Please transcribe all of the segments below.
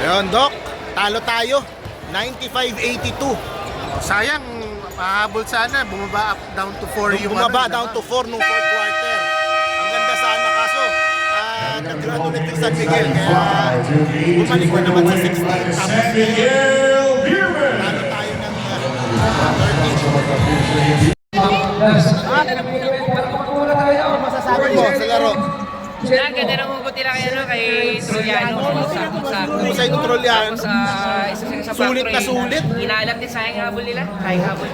Ayun, Doc. Talo tayo. 95-82. Sayang, mahabol sana. Bumaba up down to 4 Nung yung bumaba ano, down to 4 nung fourth quarter. Ang ganda sana kaso, ah, nag-run ulit yung San Miguel. Kaya bumalik na naman sa 16. Tapos talo tayo ng ah, 13. Ano masasabi mo sa laro? Yan, ganda ng hugot nila kay, ano, kay Troyano. Sakto-sakto. Sa ito Trollian, Sa isa sa Sulit na sulit. Inaalam din sayang habol nila. Sayang habol.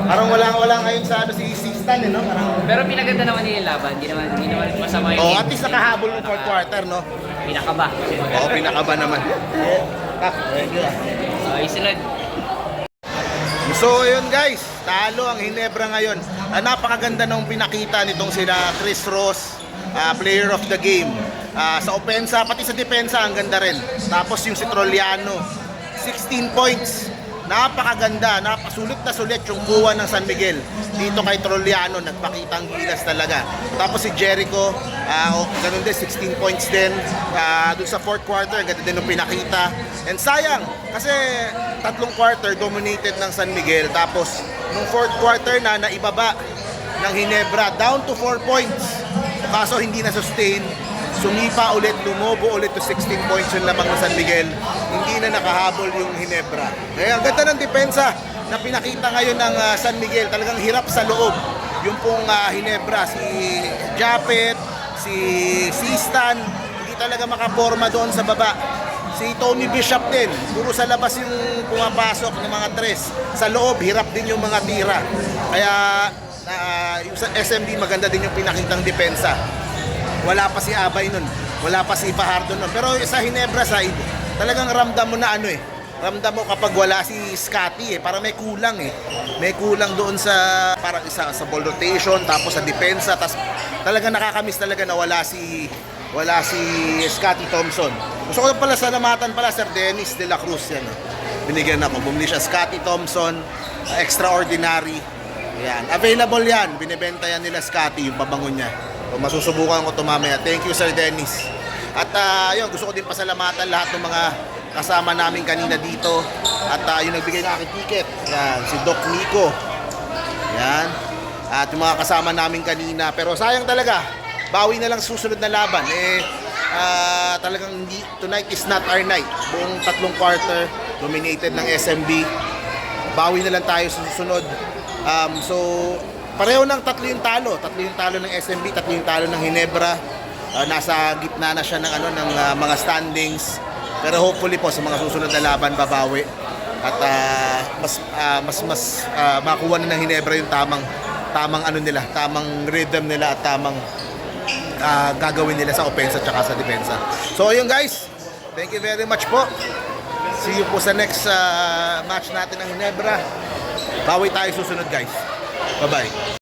parang wala wala ngayon sa ano si Sistan, eh, no? Parang Pero pinaganda naman nila yung laban. Hindi naman, hindi naman masama yung Oh, at least nakahabol ng fourth quarter, no? Pinakaba. Oo, pinakaba naman. Eh, tak, thank you. ah. Okay, sunod. So ayun guys, talo ang Hinebra ngayon. Ah, napakaganda nung pinakita nitong sila Chris Ross, ah, player of the game. Ah, sa opensa, pati sa depensa, ang ganda rin. Tapos yung si Trolliano, 16 points. Napakaganda, napasulit na sulit yung kuha ng San Miguel. Dito kay Trolliano, nagpakita ang gilas talaga. Tapos si Jericho, ah, oh, ganun din, 16 points din. Ah, doon sa fourth quarter, ganda din yung pinakita. And sayang, kasi tatlong quarter dominated ng San Miguel. Tapos, nung fourth quarter na, naibaba ng Hinebra, down to 4 points. Kaso hindi na sustain. Sumipa ulit, lumobo ulit to 16 points yung lamang ng San Miguel. Hindi na nakahabol yung Hinebra. Kaya ang ganda ng depensa na pinakita ngayon ng ah, San Miguel. Talagang hirap sa loob. Yung pong ah, Hinebra, si Japet, si Sistan, hindi talaga makaporma doon sa baba. Si Tony Bishop din, puro sa labas yung pumapasok ng mga tres. Sa loob, hirap din yung mga tira. Kaya ah, yung sa SMB maganda din yung pinakitang depensa. Wala pa si Abay nun. Wala pa si Fajardo nun. Pero sa Hinebra side, talagang ramdam mo na ano eh. Ramdam mo kapag wala si Scotty eh. Parang may kulang eh. May kulang doon sa parang isa sa ball rotation, tapos sa depensa, tapos talagang nakakamiss talaga na wala si wala si Scotty Thompson. Gusto ko pala salamatan pala Sir Dennis De La Cruz yan. oh. Binigyan ako. Bumili siya Scotty Thompson, uh, extraordinary. Yan. Available yan. Binibenta yan nila Scotty, yung pabango niya. So, masusubukan ko ito mamaya. Thank you, Sir Dennis. At uh, yun, gusto ko din pasalamatan lahat ng mga kasama namin kanina dito. At uh, yung nagbigay ng aking ticket. Yan, si Doc Nico. Yan. At yung mga kasama namin kanina. Pero sayang talaga. Bawi na lang susunod na laban. Eh, ah, talagang hindi, tonight is not our night. Buong tatlong quarter, dominated ng SMB. Bawi na lang tayo sa susunod. Um, so, pareho ng tatlo yung talo. Tatlo yung talo ng SMB, tatlo yung talo ng Hinebra. Ah, nasa gitna na siya ng ano ng ah, mga standings. Pero hopefully po sa mga susunod na laban babawi. At ah, mas ah, mas mas ah, makuha na ng Hinebra yung tamang tamang ano nila, tamang rhythm nila at tamang ah, gagawin nila sa offense at sa depensa. So ayun guys, thank you very much po. See you po sa next ah, match natin ng Hinebra. Bawi tayo susunod guys. Bye-bye.